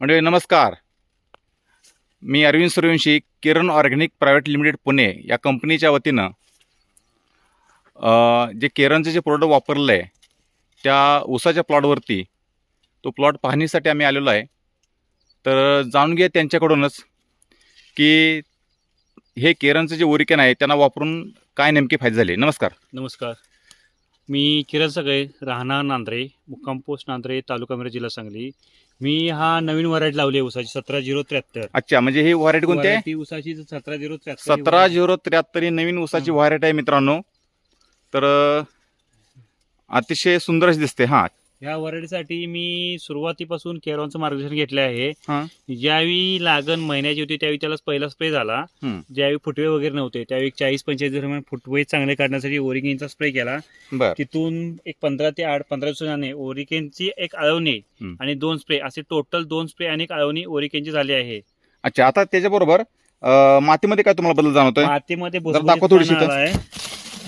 म्हणजे नमस्कार. मी Arvind Suryavanshi Kiran organic private limited Pune या कंपनीच्या वतीनं जे केरनचे जे प्रोडक्ट वापरलं आहे त्या उसाच्या प्लॉटवरती तो प्लॉट पाहणीसाठी आम्ही आलेलो आहे. तर जाणून घ्या त्यांच्याकडूनच की हे केरनचं जे ओरिकेन आहे त्यांना वापरून काय नेमके फायदे झाले. नमस्कार. नमस्कार. मी किरण सगळे राहणार नांद्रे मुक्काम पोस्ट नांद्रे तालुका मिरज जिल्हा सांगली. मी हा नवीन व्हरायटी लावली आहे उसाची सतरा झिरो त्र्याहत्तर. अच्छा म्हणजे ही व्हरायटी कोणती आहे? व्हरायटी उसाची सतरा झिरो त्र्याहत्तर सतरा झिरो त्र्याहत्तर ही नवीन ऊसाची हं. व्हरायटी आहे मित्रांनो. तर अतिशय सुंदर अशी दिसते हां. ह्या व्हरायटीसाठी मी सुरुवातीपासून केरॉनचं मार्गदर्शन घेतले आहे. हां. ज्यावेळी लागण महिन्याची होती त्यावेळी त्याला पहिला स्प्रे झाला. ज्यावेळी फुटवे वगैरे नव्हते त्यावेळी चाळीस पंचेचाळीस दरम्यान फुटवे चांगले काढण्यासाठी ओरिकेनचा स्प्रे केला. तिथून एक पंधरा ते आठ पंधरा दिवसाने ओरिकेनची एक आळवणी. आणि दोन स्प्रे असे टोटल दोन स्प्रे आणि एक आळवणी ओरिकेनची झाली आहे. अच्छा आता त्याच्याबरोबर मातीमध्ये काय तुम्हाला बदल जाणवतोय? मातीमध्ये दाखवा थोडीशी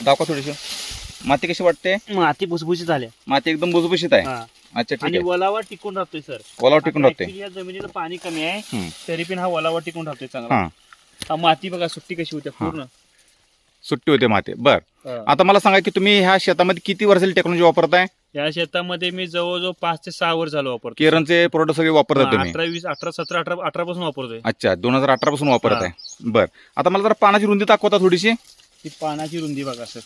दाखवा थोडीशी. माती कशी वाटते? माती भुसभुशीत झाल्या माती एकदम भुसभुशीत आहे. हा. अच्छा ठीक आणि आहे. वलावा टिकून राहतोय सर. ओलाव टिकून आता राहते actually या जमिनीला पाणी कमी आहे. तरी पण हा वलावा टिकून राहतोय चांगला. हा. हा माती बघा सुट्टी कशी होते. पूर्ण. सुट्टी होते माती. बर. हा. आता मला सांगा की तुम्ही ह्या शेतामध्ये किती वर्षाची टेक्नॉलॉजी वापरताय? या शेतामध्ये मी जवळजवळ पाच ते सहा वर्ष झालो वापरतो केरनचे प्रोडक्ट सगळे वापरताय तुम्ही? अठरा वीस अठरा सतरा अठरा अठरा पासून वापरतोय. अच्छा दोन हजार अठरा पासून वापरत. आहे बर. आता मला जरा पानाची रुंदी दाखवता थोडीशी. ती पानाची रुंदी बघा सर.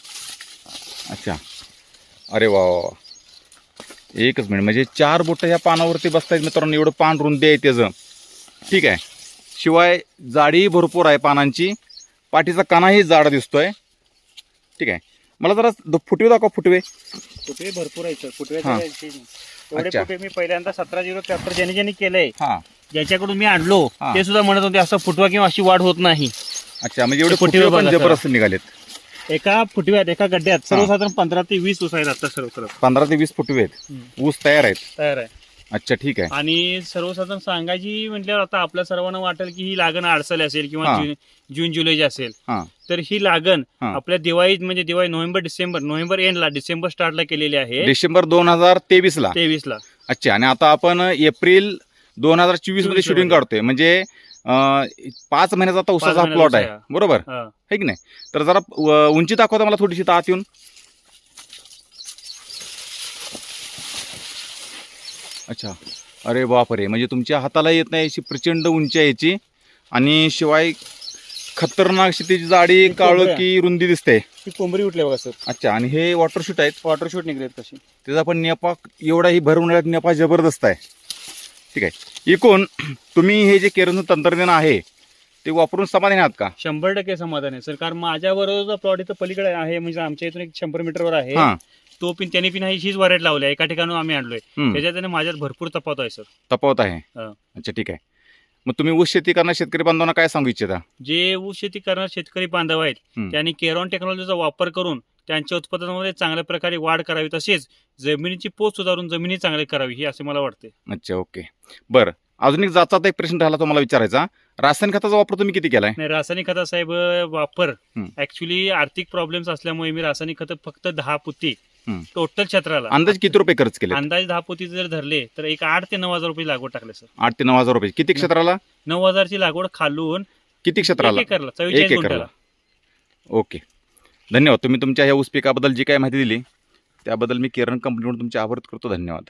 अच्छा. अरे वा. एकच मिनिट म्हणजे चार बोटं ह्या पानावरती बसतायत मित्रांनो एवढं पान रुंदी आहे त्याचं. ठीक आहे. शिवाय जाडी भरपूर आहे पानांची. पाठीचा कानाही जाडा दिसतोय. ठीक आहे. मला जरा फुटवे दाखवा फुटवे. फुटवे भरपूर आहेत सर. फुटवे. एवढे अच्छा. फुटवे मी पहिल्यांदा सतरा झिरो त्र्याहत्तर ज्याने ज्याने केलंय ज्याच्याकडून मी आणलो. ते सुद्धा म्हणत होते असं फुटवा किंवा अशी वाढ होत नाही. अच्छा म्हणजे एवढे फुटवे पण जबरदस्त निघालेत. एका फुटव्यात एका गड्ड्यात सर्वसाधारण पंधरा ते वीस ऊस आहेत आता सर्व सर्व पंधरा ते वीस फुटवे आहेत. ऊस तयार आहेत. तयार आहे. अच्छा ठीक आहे. आणि सर्वसाधारण सांगायची म्हटल्यावर आता आपल्या सर्वांना वाटेल की ही लागण अडसली असेल किंवा हा. जून जून जुलैची असेल हा. तर ही लागण हा. आपल्या दिवाळीत म्हणजे दिवाळी नोव्हेंबर डिसेंबर नोव्हेंबर एंडला डिसेंबर स्टार्टला केलेली आहे. डिसेंबर दोन हजार तेवीस ला. तेवीस ला. अच्छा आणि आता आपण एप्रिल दोन हजार चोवीसमध्ये 24 शूटिंग. काढतोय. म्हणजे पाच महिन्याचा आता उसाचा महिन्याचा प्लॉट ऊस आहे. आहे. बरोबर? हा. आहे की नाही? तर जरा अं, उंची दाखवता मला थोडीशी आत येऊन. अच्छा. अरे बापरे. म्हणजे तुमच्या हाताला येत नाही अशी प्रचंड उंची आहे याची. आणि शिवाय खतरनाक अशी त्याची जाडी काळो कोंबड्या. की रुंदी दिसते. ही कोंबडी उठले बघा सर. अच्छा. आणि हे वॉटर शूट आहेत? वॉटर शूट निघलेत कशी त्याचा पण नेपा एवढाही भर उन्हाळ्यात नेपा जबरदस्त आहे. ठीक आहे. एकूण तुम्ही हे जे केरनचं तंत्रज्ञान आहे ते वापरून समाधानी आहात का? शंभर टक्के समाधान आहे. सर कारण माझ्या बरोबर प्लॉट इथं पलीकडे आहे म्हणजे आमच्या इथून एक शंभर मीटरवर आहे हा. तो पिन त्याने पिन हीच वरायट लावली आहे. एका ठिकाणी आम्ही आणलोय. हम्म, त्याच्यात माझ्यात भरपूर तफावत आहे सर. तफावत आहे? हा. अच्छा ठीक आहे. मग तुम्ही ऊस शेती करणार शेतकरी बांधवांना काय सांगू इच्छिता? जे ऊस शेती करणारे शेतकरी बांधव आहेत हम्म. त्यांनी केरॉन टेक्नॉलॉजीचा वापर करून त्यांच्या उत्पादनामध्ये चांगल्या प्रकारे वाढ करावी तसेच जमिनीची पोच सुधारून जमिनी चांगली करावी ही असे मला वाटते. अच्छा ओके. बरं अजून एक जाचा एक प्रश्न राहिला तो मला विचारायचा. रासायनिक खताचा वापर तुम्ही किती केलाय? नाही रासायनिक खता साहेब वापर. ऍक्च्युली आर्थिक प्रॉब्लेम्स असल्यामुळे मी रासायनिक खत फक्त दहा पुती. टोटल क्षेत्राला. अंदाज किती रुपये खर्च केले अंदाजे दहा पोती जर धरले तर एक आठ ते नऊ हजार रुपये लागवड टाकले सर. आठ ते नऊ हजार रुपये. किती क्षेत्राला? नऊ हजारची लागवड खालून किती क्षेत्राला? चव्वेचाळीस गुंठ्याला. ओके. धन्यवाद. तुम्ही तुमच्या ह्या ऊस पिकाबद्दल जी काय माहिती दिली त्याबद्दल मी किरण कंपनीकडून तुमचे आभार करतो. धन्यवाद.